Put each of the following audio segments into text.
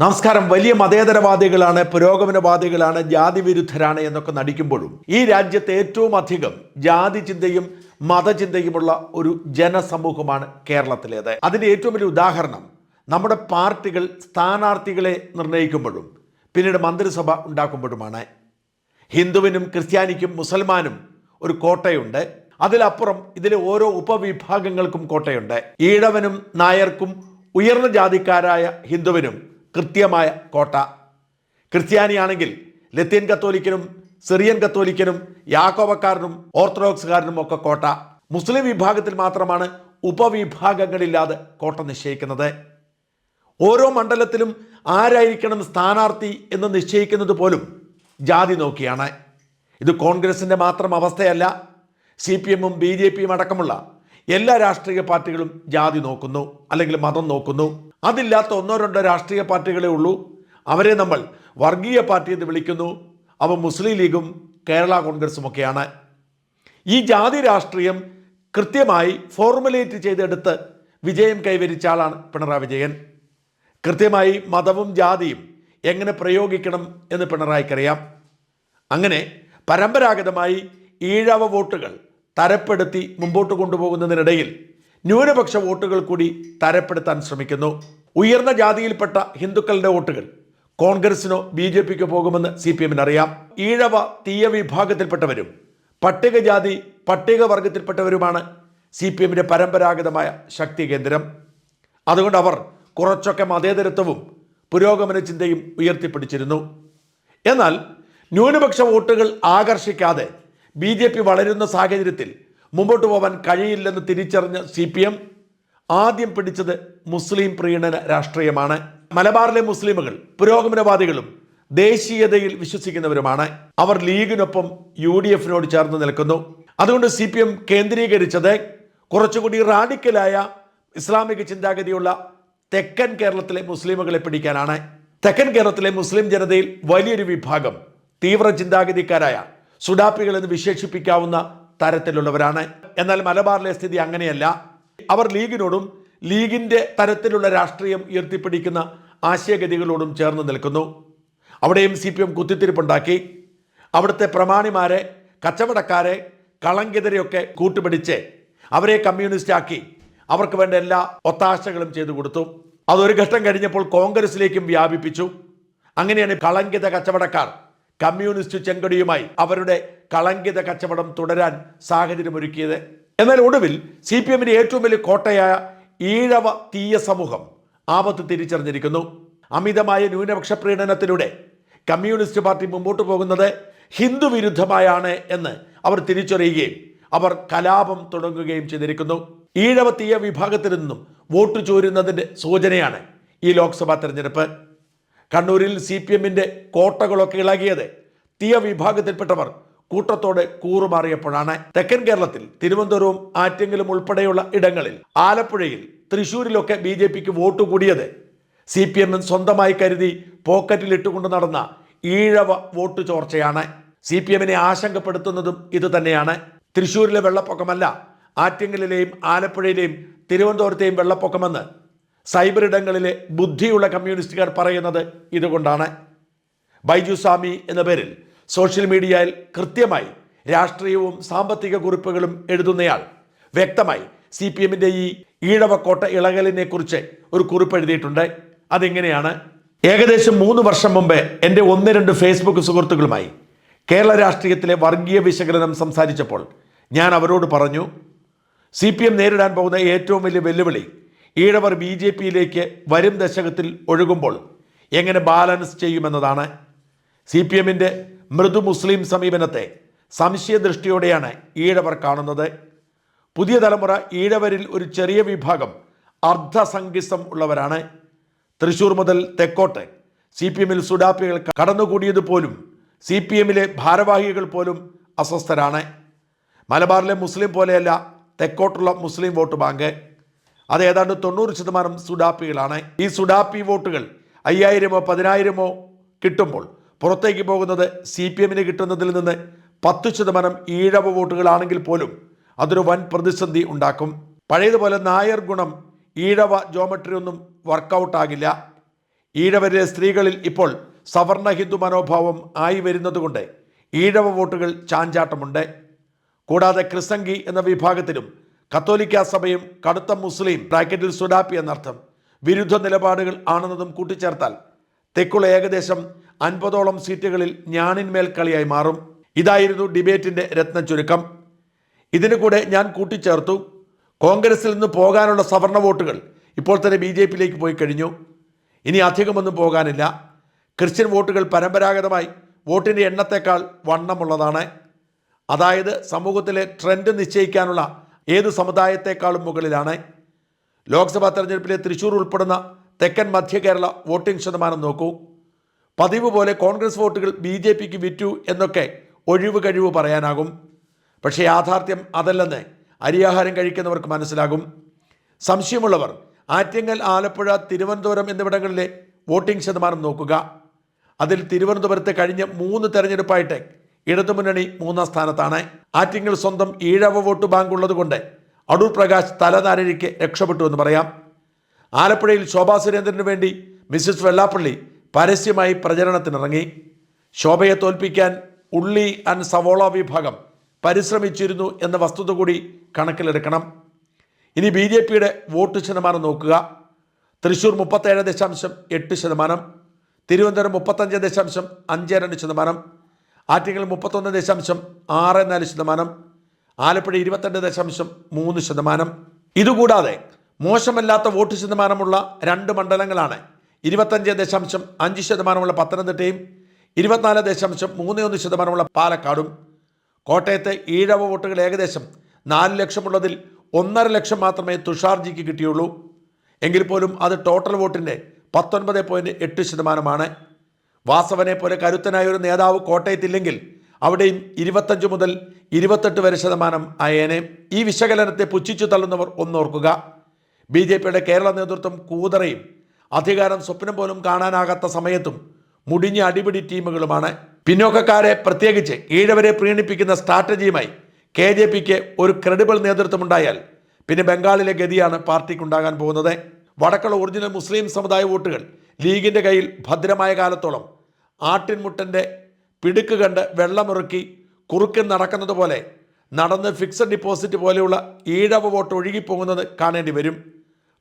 നമസ്കാരം. വലിയ മതേതരവാദികളാണ് പുരോഗമനവാദികളാണ് ജാതി വിരുദ്ധരാണ് എന്നൊക്കെ നടിക്കുമ്പോഴും ഈ രാജ്യത്തെ ഏറ്റവും അധികം ജാതി ചിന്തയും മതചിന്തയുമുള്ള ഒരു ജനസമൂഹമാണ് കേരളത്തിലേത്. അതിന്റെ ഏറ്റവും വലിയ ഉദാഹരണം നമ്മുടെ പാർട്ടികൾ സ്ഥാനാർത്ഥികളെ നിർണയിക്കുമ്പോഴും പിന്നീട് മന്ത്രിസഭ ഉണ്ടാക്കുമ്പോഴുമാണ്. ഹിന്ദുവിനും ക്രിസ്ത്യാനിക്കും മുസൽമാനും ഒരു കോട്ടയുണ്ട്. അതിലപ്പുറം ഇതിലെ ഓരോ ഉപവിഭാഗങ്ങൾക്കും കോട്ടയുണ്ട്. ഈഴവനും നായർക്കും ഉയർന്ന ജാതിക്കാരായ ഹിന്ദുവിനും കൃത്യമായ കോട്ട. ക്രിസ്ത്യാനിയാണെങ്കിൽ ലത്തീൻ കത്തോലിക്കനും സിറിയൻ കത്തോലിക്കനും യാക്കോബക്കാരനും ഓർത്തഡോക്സുകാരനും ഒക്കെ കോട്ട. മുസ്ലിം വിഭാഗത്തിൽ മാത്രമാണ് ഉപവിഭാഗങ്ങളില്ലാതെ കോട്ട നിശ്ചയിക്കുന്നത്. ഓരോ മണ്ഡലത്തിലും ആരായിരിക്കണം സ്ഥാനാർത്ഥി എന്ന് നിശ്ചയിക്കുന്നത് പോലും ജാതി നോക്കിയാണ്. ഇത് കോൺഗ്രസിന്റെ മാത്രം അവസ്ഥയല്ല സി പി എമ്മും ബി ജെ പിയും അടക്കമുള്ള എല്ലാ രാഷ്ട്രീയ പാർട്ടികളും ജാതി നോക്കുന്നു അല്ലെങ്കിൽ മതം നോക്കുന്നു. അതില്ലാത്ത ഒന്നോ രണ്ടോ രാഷ്ട്രീയ പാർട്ടികളെ ഉള്ളൂ. അവരെ നമ്മൾ വർഗീയ പാർട്ടി എന്ന് വിളിക്കുന്നു. അവ മുസ്ലിം ലീഗും കേരള കോൺഗ്രസും ഒക്കെയാണ് ഈ ജാതി രാഷ്ട്രീയം കൃത്യമായി ഫോർമുലേറ്റ് ചെയ്തെടുത്ത് വിജയം കൈവരിച്ച ആളാണ് പിണറായി വിജയൻ. കൃത്യമായി മതവും ജാതിയും എങ്ങനെ പ്രയോഗിക്കണം എന്ന് പിണറായിക്കറിയാം. അങ്ങനെ പരമ്പരാഗതമായി ഈഴവ വോട്ടുകൾ തരപ്പെടുത്തി മുമ്പോട്ട് കൊണ്ടുപോകുന്നതിനിടയിൽ ന്യൂനപക്ഷ വോട്ടുകൾ കൂടി തരപ്പെടുത്താൻ ശ്രമിക്കുന്നു. ഉയർന്ന ജാതിയിൽപ്പെട്ട ഹിന്ദുക്കളുടെ വോട്ടുകൾ കോൺഗ്രസിനോ ബി ജെ പിക്കോ പോകുമെന്ന് സി പി എമ്മിന് അറിയാം ഈഴവ തീയ വിഭാഗത്തിൽപ്പെട്ടവരും പട്ടികജാതി പട്ടികവർഗത്തിൽപ്പെട്ടവരുമാണ് സി പി എമ്മിന്റെ പരമ്പരാഗതമായ ശക്തി കേന്ദ്രം. അതുകൊണ്ട് അവർ കുറച്ചൊക്കെ മതേതരത്വവും പുരോഗമന ചിന്തയും ഉയർത്തിപ്പിടിച്ചിരുന്നു. എന്നാൽ ന്യൂനപക്ഷ വോട്ടുകൾ ആകർഷിക്കാതെ ബി വളരുന്ന സാഹചര്യത്തിൽ മുമ്പോട്ട് പോകാൻ കഴിയില്ലെന്ന് തിരിച്ചറിഞ്ഞ സി ആദ്യം പിടിച്ചത് മുസ്ലിം പ്രീണന രാഷ്ട്രീയമാണ്. മലബാറിലെ മുസ്ലിമുകൾ പുരോഗമനവാദികളും ദേശീയതയിൽ വിശ്വസിക്കുന്നവരുമാണ്. അവർ ലീഗിനൊപ്പം യു ഡി എഫിനോട് ചേർന്ന് നിൽക്കുന്നു. അതുകൊണ്ട് സി പി എം കേന്ദ്രീകരിച്ചത് കുറച്ചുകൂടി റാഡിക്കലായ ഇസ്ലാമിക ചിന്താഗതിയുള്ള തെക്കൻ കേരളത്തിലെ മുസ്ലിമുകളെ പിടിക്കാനാണ്. തെക്കൻ കേരളത്തിലെ മുസ്ലിം ജനതയിൽ വലിയൊരു വിഭാഗം തീവ്ര ചിന്താഗതിക്കാരായ സുഡാപ്പികൾ എന്ന് വിശേഷിപ്പിക്കാവുന്ന തരത്തിലുള്ളവരാണ്. എന്നാൽ മലബാറിലെ സ്ഥിതി അങ്ങനെയല്ല. അവർ ലീഗിനോടും ലീഗിന്റെ തരത്തിലുള്ള രാഷ്ട്രീയം ഉയർത്തിപ്പിടിക്കുന്ന ആശയഗതികളോടും ചേർന്ന് നിൽക്കുന്നു. അവിടെയും സി പി എം കുത്തിത്തിരിപ്പുണ്ടാക്കി. അവിടുത്തെ പ്രമാണിമാരെ കച്ചവടക്കാരെ കളങ്കിതരെയൊക്കെ കൂട്ടുപിടിച്ച് അവരെ കമ്മ്യൂണിസ്റ്റ് ആക്കി അവർക്ക് വേണ്ട എല്ലാ ഒത്താശകളും ചെയ്തു കൊടുത്തു. അതൊരു ഘട്ടം കഴിഞ്ഞപ്പോൾ കോൺഗ്രസിലേക്കും വ്യാപിപ്പിച്ചു. അങ്ങനെയാണ് കളങ്കിത കച്ചവടക്കാർ കമ്മ്യൂണിസ്റ്റ് ചെങ്കടിയുമായി അവരുടെ കളങ്കിത കച്ചവടം തുടരാൻ സാഹചര്യമൊരുക്കിയത്. എന്നാൽ ഒടുവിൽ സി പി എമ്മിന്റെ ഏറ്റവും വലിയ കോട്ടയായ ഈഴവ തീയ സമൂഹം ആപത്ത് തിരിച്ചറിഞ്ഞിരിക്കുന്നു. അമിതമായ ന്യൂനപക്ഷ പ്രീണനത്തിലൂടെ കമ്മ്യൂണിസ്റ്റ് പാർട്ടി മുമ്പോട്ട് പോകുന്നത് ഹിന്ദു വിരുദ്ധമായാണ് എന്ന് അവർ തിരിച്ചറിയുകയും അവർ കലാപം തുടങ്ങുകയും ചെയ്തിരിക്കുന്നു. ഈഴവ തീയ വിഭാഗത്തിൽ നിന്നും വോട്ട് ചോരുന്നതിന്റെ സൂചനയാണ് ഈ ലോക്സഭാ തെരഞ്ഞെടുപ്പ്. കണ്ണൂരിൽ സി പി എമ്മിന്റെ കോട്ടകളൊക്കെ ഇളകിയത് തീയ വിഭാഗത്തിൽപ്പെട്ടവർ കൂട്ടത്തോടെ കൂറുമാറിയപ്പോഴാണ് തെക്കൻ കേരളത്തിൽ തിരുവനന്തപുരവും ആറ്റെങ്കിലും ഉൾപ്പെടെയുള്ള ഇടങ്ങളിൽ ആലപ്പുഴയിൽ തൃശൂരിലൊക്കെ ബി ജെ പിക്ക് വോട്ട് കൂടിയത്. സി പി എമ്മിൽ സ്വന്തമായി കരുതി പോക്കറ്റിലിട്ടുകൊണ്ട് നടന്ന ഈഴവ വോട്ട് ചോർച്ചയാണ്. സി പി എമ്മിനെ ആശങ്കപ്പെടുത്തുന്നതും ഇത് തന്നെയാണ്. വെള്ളപ്പൊക്കമല്ല ആറ്റിങ്ങലിലെയും ആലപ്പുഴയിലെയും തിരുവനന്തപുരത്തെയും വെള്ളപ്പൊക്കമെന്ന് സൈബർ ഇടങ്ങളിലെ ബുദ്ധിയുള്ള കമ്മ്യൂണിസ്റ്റുകാർ പറയുന്നത് ഇതുകൊണ്ടാണ്. ബൈജു സ്വാമി എന്ന പേരിൽ സോഷ്യൽ മീഡിയയിൽ കൃത്യമായി രാഷ്ട്രീയവും സാമ്പത്തിക കുറിപ്പുകളും എഴുതുന്നയാൾ വ്യക്തമായി സി പി എമ്മിന്റെ ഈ ഈഴവക്കോട്ട ഇളകലിനെ കുറിച്ച് ഒരു കുറിപ്പ് എഴുതിയിട്ടുണ്ട്. അതെങ്ങനെയാണ്? ഏകദേശം മൂന്ന് വർഷം മുമ്പ് എന്റെ ഒന്ന് രണ്ട് ഫേസ്ബുക്ക് സുഹൃത്തുക്കളുമായി കേരള രാഷ്ട്രീയത്തിലെ വർഗീയ വിശകലനം സംസാരിച്ചപ്പോൾ ഞാൻ അവരോട് പറഞ്ഞു സി പി എം നേരിടാൻ പോകുന്ന ഏറ്റവും വലിയ വെല്ലുവിളി ഈഴവർ ബി ജെ പിയിലേക്ക് വരും ദശകത്തിൽ ഒഴുകുമ്പോൾ എങ്ങനെ ബാലൻസ് ചെയ്യുമെന്നതാണ്. സി പി എമ്മിന്റെ മൃദു മുസ്ലിം സമീപനത്തെ സംശയദൃഷ്ടിയോടെയാണ് ഈഴവർ കാണുന്നത്. പുതിയ തലമുറ ഈഴവരിൽ ഒരു ചെറിയ വിഭാഗം അർദ്ധസംഘിസം ഉള്ളവരാണ്. തൃശൂർ മുതൽ തെക്കോട്ട് സി പി എമ്മിൽ സുഡാപ്പികൾ കടന്നുകൂടിയത് പോലും സി പി എമ്മിലെ ഭാരവാഹികൾ പോലും അസ്വസ്ഥരാണ്. മലബാറിലെ മുസ്ലിം പോലെയല്ല തെക്കോട്ടുള്ള മുസ്ലിം വോട്ട് ബാങ്ക്. അത് ഏതാണ്ട് തൊണ്ണൂറ് ശതമാനം സുഡാപ്പികളാണ്. ഈ സുഡാപ്പി വോട്ടുകൾ അയ്യായിരമോ പതിനായിരമോ കിട്ടുമ്പോൾ പുറത്തേക്ക് പോകുന്നത് സി പി എമ്മിന് കിട്ടുന്നതിൽ നിന്ന് പത്ത് ശതമാനം ഈഴവ വോട്ടുകളാണെങ്കിൽ പോലും അതൊരു വൻ പ്രതിസന്ധി ഉണ്ടാക്കും. പഴയതുപോലെ നായർ ഗുണം ഈഴവ ജോമട്രി ഒന്നും വർക്കൗട്ട് ആകില്ല. ഈഴവരിലെ സ്ത്രീകളിൽ ഇപ്പോൾ സവർണ ഹിന്ദു മനോഭാവം ആയി വരുന്നതുകൊണ്ട് ഈഴവ വോട്ടുകൾ ചാഞ്ചാട്ടമുണ്ട്. കൂടാതെ ക്രിസംഗി എന്ന വിഭാഗത്തിലും കത്തോലിക്ക സഭയും കടുത്ത മുസ്ലിം ബ്രാക്കറ്റിൽ സുഡാപ്പി എന്നർത്ഥം വിരുദ്ധ നിലപാടുകൾ ആണെന്നതും കൂട്ടിച്ചേർത്താൽ തെക്കുള്ള ഏകദേശം അൻപതോളം സീറ്റുകളിൽ ഞാനിന്മേൽ കളിയായി മാറും. ഇതായിരുന്നു ഡിബേറ്റിന്റെ രത്ന ചുരുക്കം. ഇതിനു കൂടെ ഞാൻ കൂട്ടിച്ചേർത്തു. കോൺഗ്രസിൽ നിന്ന് പോകാനുള്ള സവർണ വോട്ടുകൾ ഇപ്പോൾ തന്നെ ബി ജെ പിയിലേക്ക് പോയി കഴിഞ്ഞു. ഇനി അധികമൊന്നും പോകാനില്ല. ക്രിസ്ത്യൻ വോട്ടുകൾ പരമ്പരാഗതമായി വോട്ടിന്റെ എണ്ണത്തേക്കാൾ വണ്ണമുള്ളതാണ്. അതായത് സമൂഹത്തിലെ ട്രെൻഡ് നിശ്ചയിക്കാനുള്ള ഏത് സമുദായത്തെക്കാളും മുകളിലാണ്. ലോക്സഭാ തെരഞ്ഞെടുപ്പിലെ തൃശ്ശൂർ ഉൾപ്പെടുന്ന തെക്കൻ മധ്യ കേരള വോട്ടിംഗ് ശതമാനം നോക്കൂ. പതിവ് പോലെ കോൺഗ്രസ് വോട്ടുകൾ ബി ജെ പിക്ക് വിറ്റു എന്നൊക്കെ ഒഴിവ് കഴിവ് പറയാനാകും. പക്ഷേ യാഥാർത്ഥ്യം അതല്ലെന്ന് അരിയാഹാരം കഴിക്കുന്നവർക്ക് മനസ്സിലാകും. സംശയമുള്ളവർ ആറ്റിങ്ങൽ ആലപ്പുഴ തിരുവനന്തപുരം എന്നിവിടങ്ങളിലെ വോട്ടിംഗ് ശതമാനം നോക്കുക. അതിൽ തിരുവനന്തപുരത്ത് കഴിഞ്ഞ മൂന്ന് തെരഞ്ഞെടുപ്പായിട്ട് ഇടതുമുന്നണി മൂന്നാം സ്ഥാനത്താണ്. ആറ്റിങ്ങൽ സ്വന്തം ഈഴവ വോട്ട് ബാങ്ക് ഉള്ളതുകൊണ്ട് അടൂർ പ്രകാശ് തലതാരഴിക്ക് രക്ഷപ്പെട്ടു എന്ന് പറയാം. ആലപ്പുഴയിൽ ശോഭാ സുരേന്ദ്രന് വേണ്ടി മിസ്സിസ് വെള്ളാപ്പള്ളി പരസ്യമായി പ്രചരണത്തിനിറങ്ങി. ശോഭയെ തോൽപ്പിക്കാൻ ഉള്ളി ആൻഡ് സവോള വിഭാഗം പരിശ്രമിച്ചിരുന്നു എന്ന വസ്തുത കൂടി കണക്കിലെടുക്കണം. ഇനി ബി ജെ പിയുടെ വോട്ട് ശതമാനം നോക്കുക. തൃശ്ശൂർ മുപ്പത്തേഴ് ദശാംശം എട്ട് ശതമാനം തിരുവനന്തപുരം മുപ്പത്തഞ്ച് ദശാംശം അഞ്ച് രണ്ട് ശതമാനം ആറ്റിങ്ങൽ മുപ്പത്തൊന്ന് ദശാംശം ആറ് നാല് ശതമാനം ആലപ്പുഴ ഇരുപത്തിരണ്ട് ദശാംശം മൂന്ന് ശതമാനം. ഇതുകൂടാതെ മോശമല്ലാത്ത വോട്ട് ശതമാനമുള്ള രണ്ട് മണ്ഡലങ്ങളാണ്. ഇരുപത്തഞ്ച് ദശാംശം അഞ്ച് ശതമാനമുള്ള പത്തനംതിട്ടയും ഇരുപത്തിനാല് ദശാംശം മൂന്ന് ഒന്ന് ശതമാനമുള്ള പാലക്കാടും. കോട്ടയത്തെ ഈഴവ വോട്ടുകൾ ഏകദേശം നാല് ലക്ഷമുള്ളതിൽ ഒന്നര ലക്ഷം മാത്രമേ തുഷാർജിക്ക് കിട്ടിയുള്ളൂ. എങ്കിൽ പോലും അത് ടോട്ടൽ വോട്ടിന്റെ പത്തൊൻപത് പോയിന്റ് എട്ട് ശതമാനമാണ്. വാസവനെ പോലെ കരുത്തനായ ഒരു നേതാവ് കോട്ടയത്തില്ലെങ്കിൽ അവിടെയും ഇരുപത്തഞ്ച് മുതൽ ഇരുപത്തെട്ട് വരെ ശതമാനം ആയേനെ. ഈ വിശകലനത്തെ പുച്ഛിച്ചു തള്ളുന്നവർ ഒന്നോർക്കുക. ബി ജെ പിയുടെ കേരള നേതൃത്വം കൂതറയും. അധികാരം സ്വപ്നം പോലും കാണാനാകാത്ത സമയത്തും മുടിഞ്ഞ അടിപിടി ടീമുകളുമാണ്. പിന്നോക്കക്കാരെ പ്രത്യേകിച്ച് ഈഴവരെ പ്രീണിപ്പിക്കുന്ന സ്ട്രാറ്റജിയുമായി കെ ജെ പിക്ക് ഒരു ക്രെഡിബിൾ നേതൃത്വമുണ്ടായാൽ പിന്നെ ബംഗാളിലെ ഗതിയാണ് പാർട്ടിക്കുണ്ടാകാൻ പോകുന്നത്. വടക്കുള്ള ഒറിജിനൽ മുസ്ലിം സമുദായ വോട്ടുകൾ ലീഗിന്റെ കയ്യിൽ ഭദ്രമായ കാലത്തോളം ആട്ടിൻമുട്ടന്റെ പിടുക്ക് കണ്ട് വെള്ളമിറുക്കി കുറുക്കൻ നടക്കുന്നത് പോലെ നടന്ന് ഫിക്സഡ് ഡിപ്പോസിറ്റ് പോലെയുള്ള ഈഴവ വോട്ട് ഒഴുകിപ്പോകുന്നത് കാണേണ്ടി വരും.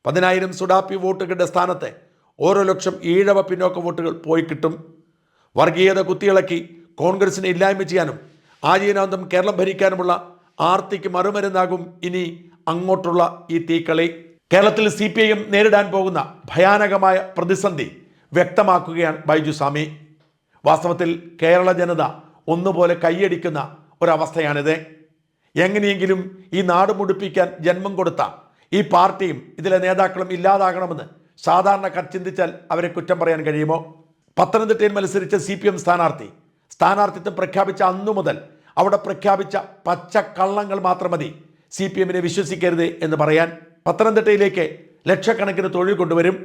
പതിനായിരം സുഡാപ്പി വോട്ടുകളുടെ സ്ഥാനത്തെ ഓരോ ലക്ഷം ഈഴവ പിന്നോക്ക വോട്ടുകൾ പോയി കിട്ടും. വർഗീയത കുത്തിയിളക്കി കോൺഗ്രസിനെ ഇല്ലായ്മ ചെയ്യാനും ആജീവനാന്തം കേരളം ഭരിക്കാനുമുള്ള ആർത്തിക്ക് മറുമരുന്നാകും ഇനി അങ്ങോട്ടുള്ള ഈ തീക്കളി. കേരളത്തിൽ സി പി ഐ എം നേരിടാൻ പോകുന്ന ഭയാനകമായ പ്രതിസന്ധി വ്യക്തമാക്കുകയാണ് ബൈജു സ്വാമി വാസ്തവത്തിൽ കേരള ജനത ഒന്നുപോലെ കൈയടിക്കുന്ന ഒരവസ്ഥയാണിത്. എങ്ങനെയെങ്കിലും ഈ നാട് മുടിപ്പിക്കാൻ ജന്മം കൊടുത്ത ഈ പാർട്ടിയും ഇതിലെ നേതാക്കളും ഇല്ലാതാകണമെന്ന് സാധാരണക്കാർ ചിന്തിച്ചാൽ അവരെ കുറ്റം പറയാൻ കഴിയുമോ? പത്തനംതിട്ടയിൽ മത്സരിച്ച സി പി എം സ്ഥാനാർത്ഥി സ്ഥാനാർത്ഥിത്വം പ്രഖ്യാപിച്ച അന്നു മുതൽ അവിടെ പ്രഖ്യാപിച്ച പച്ചക്കള്ളങ്ങൾ മാത്രം മതി. സി പി എമ്മിനെ വിശ്വസിക്കരുത് എന്ന് പറയാൻ പത്തനംതിട്ടയിലേക്ക് ലക്ഷക്കണക്കിന് തൊഴിൽ കൊണ്ടുവരും.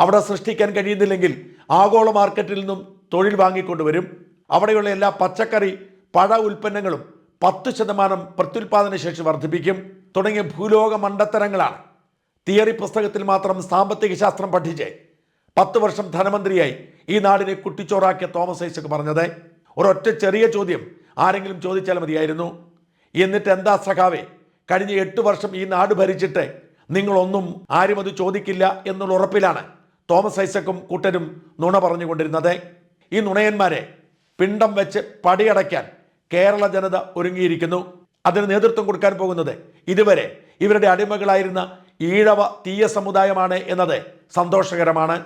അവിടെ സൃഷ്ടിക്കാൻ കഴിയുന്നില്ലെങ്കിൽ ആഗോള മാർക്കറ്റിൽ നിന്നും തൊഴിൽ വാങ്ങിക്കൊണ്ടുവരും. അവിടെയുള്ള എല്ലാ പച്ചക്കറി പഴ ഉൽപ്പന്നങ്ങളും പത്ത് ശതമാനം പ്രത്യുൽപാദന ശേഷി വർദ്ധിപ്പിക്കും. തുടങ്ങിയ ഭൂലോക മണ്ടത്തരങ്ങളാണ്. തിയറി പുസ്തകത്തിൽ മാത്രം സാമ്പത്തിക ശാസ്ത്രം പഠിച്ച് പത്ത് വർഷം ധനമന്ത്രിയായി ഈ നാടിനെ കുട്ടിച്ചോറാക്കിയ തോമസ് ഐസക് പറഞ്ഞത്. ഒരൊറ്റ ചെറിയ ചോദ്യം ആരെങ്കിലും ചോദിച്ചാൽ മതിയായിരുന്നു. എന്നിട്ട് എന്താ സഖാവേ കഴിഞ്ഞ എട്ട് വർഷം ഈ നാട് ഭരിച്ചിട്ട് നിങ്ങളൊന്നും ആരും അത് ചോദിക്കില്ല എന്നുള്ള ഉറപ്പിലാണ് തോമസ് ഐസക്കും കൂട്ടരും നുണ പറഞ്ഞുകൊണ്ടിരുന്നത്. ഈ നുണയന്മാരെ പിണ്ടം വെച്ച് പടിയടയ്ക്കാൻ കേരള ജനത ഒരുങ്ങിയിരിക്കുന്നു. അതിന് നേതൃത്വം കൊടുക്കാൻ പോകുന്നത് ഇതുവരെ ഇവരുടെ അടിമകളായിരുന്ന ഈഴവ തീയ സമുദായമാണ് എന്നത് സന്തോഷകരമാണ്.